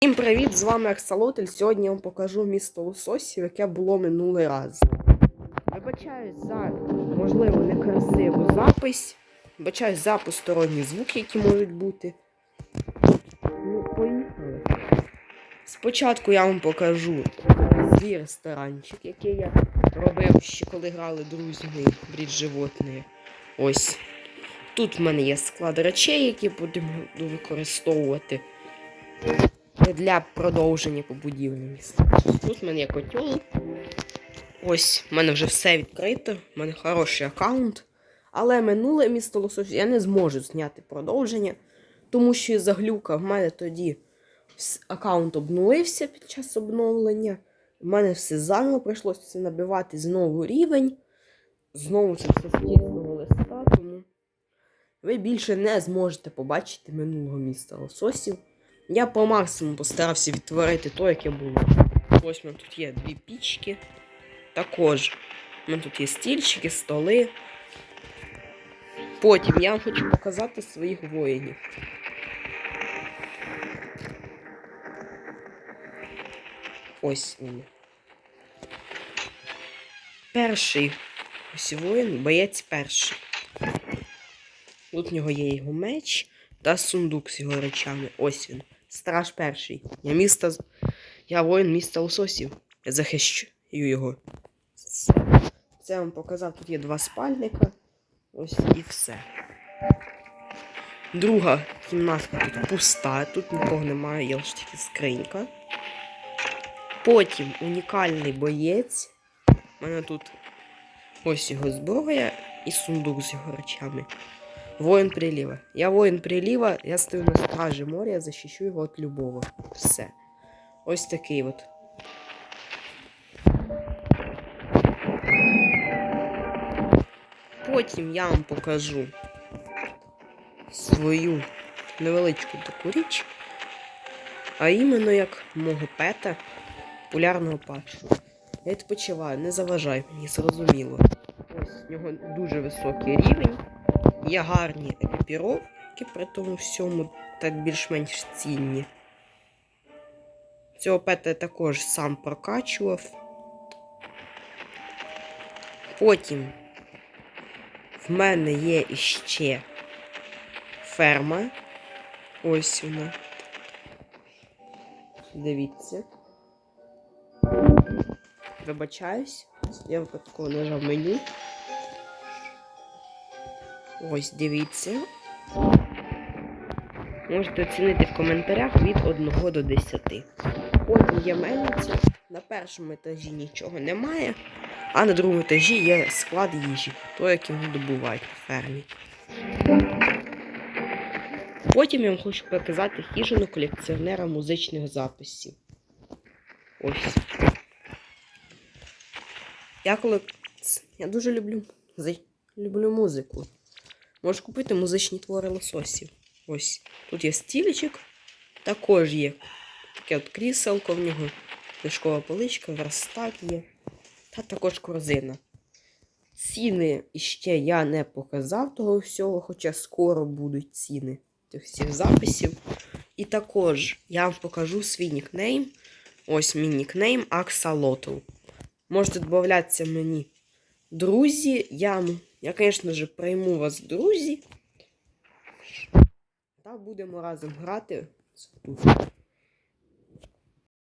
Всім привіт! З вами Аксалотель. Сьогодні я вам покажу місто лососів, яке було минулий раз. Вибачаюсь за, можливо, некрасиву запись. Вибачаюсь за посторонні звуки, які можуть бути. Ну, поїхали. Спочатку я вам покажу свій ресторанчик, який я робив ще коли грали друзі брід животні. Ось. Тут в мене є склад речей, які буду використовувати для продовження побудівлі міста. Тут в мене є котел. Ось, в мене вже все відкрито, в мене хороший аккаунт. Але минуле місто Лосось я не зможу зняти продовження, тому що із-за глюка в мене тоді аккаунт обнулився під час обновлення. У мене все заново прийшлося набивати знову рівень. Знову це все з листа, тому ви більше не зможете побачити минулого міста лососів. Я по максимуму постарався відтворити то, яке було. Ось у мене тут є дві пічки. Також у мене тут є стільчики, столи. Потім я вам хочу показати своїх воїнів. Ось вони. Перший ось воїн, боєць перший. Тут в нього є його меч та сундук з його речами. Ось він. Страж перший. Я міста. Я воїн міста Лососів. Я захищу його. Це я вам показав. Тут є два спальника. Ось і все. Друга кімнатка тут пуста, тут нікого немає, є лише тільки скринька. Потім унікальний боєць. У мене тут ось його зброя і сундук з його речами. Воин прилива. Я воин прилива, я стою на стражі моря, я защищу його від любого. Все. Ось такий от. Потім я вам покажу свою невеличку таку річ. А іменно як мого пета полярного патчу. Я відпочиваю, не заважай мені, зрозуміло. Ось в нього дуже високий рівень. Є гарні екіпіровки, при тому всьому так більш-менш цінні. Цього пета я також сам прокачував. Потім в мене є іще ферма. Ось вона. Дивіться. Вибачаюсь. Я випадково нажав меню. Ось дивіться. Можете оцінити в коментарях від 1 до 10. Потім є мельниці. На першому етажі нічого немає, а на другому етажі є склад їжі, то як його добувають на фермі. Потім я вам хочу показати хижину колекціонера музичних записів. Ось. Я коли. Я дуже люблю, люблю музику. Можеш купити музичні твори лососів. Ось. Тут є стільчик, також є таке от кріселко в нього, книжкова поличка, верстак є. Та також корзина. Ціни іще я не показав того всього, хоча скоро будуть ціни тих всіх записів. І також я вам покажу свій нікнейм. Ось мій нікнейм Axalotl. Можете додатися мені друзі. Я, я, звісно ж, прийму вас друзі. Та будемо разом грати.